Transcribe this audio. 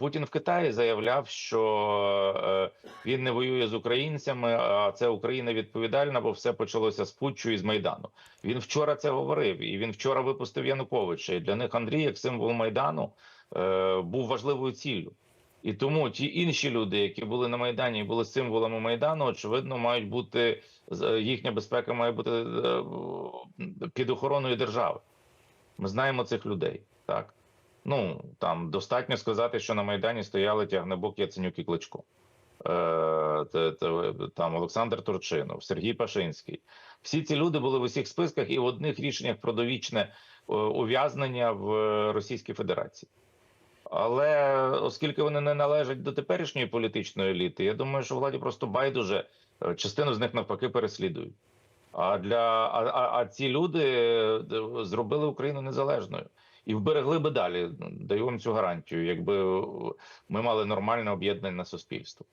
Путін в Китаї заявляв, що е, він не воює з українцями, а це Україна відповідальна, бо все почалося з Путчу і з Майдану. Він вчора це говорив, і він вчора випустив Януковича. І для них Андрій, як символ Майдану, е, був важливою ціллю. І тому ті інші люди, які були на Майдані і були символами Майдану, очевидно, мають бути з- їхня безпека має бути е, під охороною держави. Ми знаємо цих людей, так. Ну там достатньо сказати, що на Майдані стояли Тягнебок, Яценюк і Кличко. Е, там Олександр Турчинов, Сергій Пашинський. Всі ці люди були в усіх списках і в одних рішеннях про довічне е, ув'язнення в Російській Федерації. Але оскільки вони не належать до теперішньої політичної еліти, я думаю, що владі просто байдуже е, частину з них навпаки переслідують. А для а, а, ці люди е, зробили Україну незалежною і вберегли би далі. Даю вам цю гарантію, якби е, ми мали нормальне об'єднане суспільство.